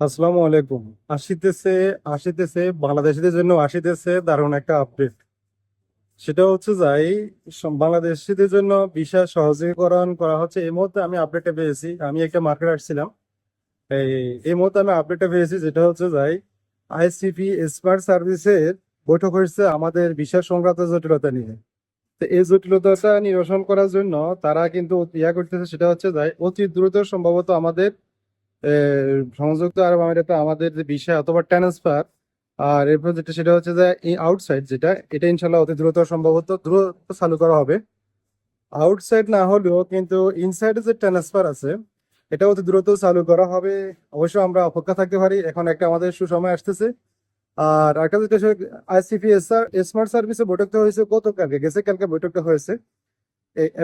আসসালামু আলাইকুম। আসিতেছে আসিতেছে, বাংলাদেশিদের জন্য আসিতেছে দারুণ একটা আপডেট সেটা হচ্ছে যাই বাংলাদেশিদের জন্য ভিসা সহজীকরণ করা হচ্ছে। এই মুহূর্তে আমি আপডেটটা পেয়েছি। আমি একটা মার্কেট আসছিলাম। এই এই মুহূর্তে আমি আপডেটটা পেয়েছি যেটা হচ্ছে যাই আইসিপি স্মার্ট সার্ভিসের বৈঠক হয়েছে আমাদের ভিসা সংক্রান্ত জটিলতা নিয়ে। তো এই জটিলতাটা নিরসন করার জন্য তারা কিন্তু ইয়া করতেছে, সেটা হচ্ছে যাই, অতি দ্রুত সম্ভবত আমাদের সংযুক্ত আরব আমিরাতে আমাদের যে ভিসা অথবা ট্রান্সফার আর এরপর যেটা, সেটা হচ্ছে যে এই আউটসাইড যেটা, এটা ইনশাল্লাহ অতি দ্রুত সম্ভবত, দ্রুত চালু করা হবে। আউটসাইড না হলেও কিন্তু ইনসাইডে যে ট্রান্সফার আছে, এটা অতি দ্রুত চালু করা হবে। অবশ্য আমরা অপেক্ষা থাকতে পারি, এখন একটা আমাদের সুসময় আসতেছে। আর একটা যেটা আইসিপি স্মার্ট সার্ভিসে বৈঠকটা হয়েছে গতকালকে, গেছে, কালকে বৈঠকটা হয়েছে।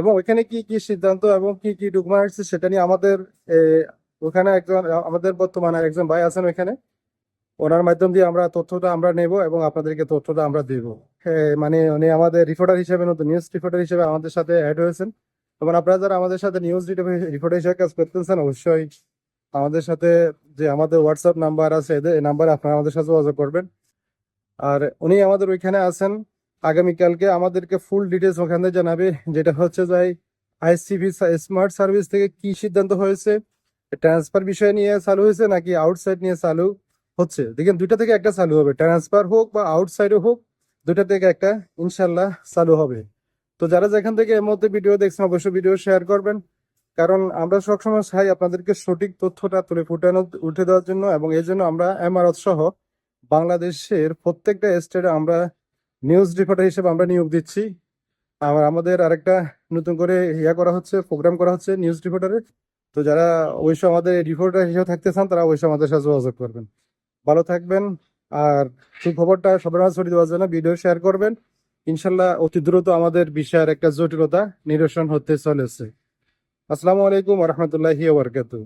এবং ওখানে কি কি সিদ্ধান্ত এবং কি কি ডকুমেন্টস সেটা নিয়ে আমাদের ওখানে একজন, আমাদের বর্তমানে একজন ভাই আছেন ওখানে ওনার মাধ্যম দিয়ে আমরা তথ্যটা আমরা নেব এবং আপনাদেরকে তথ্যটা আমরা দেব। মানে উনি আমাদের রিপোর্টার হিসেবে নতুন নিউজ রিপোর্টার হিসেবে আমাদের সাথে অ্যাড হয়েছেন। এবং আপনারা যারা আমাদের সাথে নিউজ রিপোর্টার হিসেবে কাজ করতেছেন, অবশ্যই আমাদের সাথে যে আমাদের হোয়াটসঅ্যাপ নাম্বার আছে, এদের, এই নাম্বারে আপনারা আমাদের সাথে যোগাযোগ করবেন। আর উনি আমাদের ওইখানে আছেন। আগামীকালকে আমাদেরকে ফুল ডিটেলস ওখানে জানাবে, যেটা হচ্ছে যাই আইসিবি স্মার্ট সার্ভিস থেকে কি সিদ্ধান্ত হয়েছে ট্রান্সফার বিষয় নিয়ে চালু হয়েছে নাকি আউটসাইড নিয়ে চালু হচ্ছে? দেখেন, দুইটা থেকে একটা চালু হবে। ট্রান্সফার হোক বা আউটসাইডে হোক, দুইটা থেকে একটা ইনশাল্লাহ চালু হবে। তো যারা যেখান থেকে এর মধ্যে ভিডিও দেখছেন, অবশ্যই ভিডিও শেয়ার করবেন। কারণ আমরা সবসময় চাই আপনাদেরকে সঠিক তথ্যটা তুলে ফুটানো, উঠে দেওয়ার জন্য এবং এই জন্য আমরা এমআরত সহ বাংলাদেশের প্রত্যেকটা স্টেটে আমরা নিউজ রিপোর্টার হিসেবে আমরা নিয়োগ দিচ্ছি। আর আমাদের আরেকটা নতুন করে ইয়া করা হচ্ছে প্রোগ্রাম করা হচ্ছে নিউজ রিপোর্টারে তো যারা অবশ্যই আমাদের রিপোর্টার হিসেবে থাকতে চান, তারা অবশ্যই আমাদের সাথে যোগাযোগ করবেন। ভালো থাকবেন আর সুখবরটা সবার মাঝে ছড়িয়ে দেওয়ার জন্য ভিডিও শেয়ার করবেন। ইনশাল্লাহ অতি দ্রুত আমাদের বিষয়ের একটা জটিলতা নিরসন হতে চলেছে। আসসালামু আলাইকুম রহমতুল্লাহি ওবরকাতু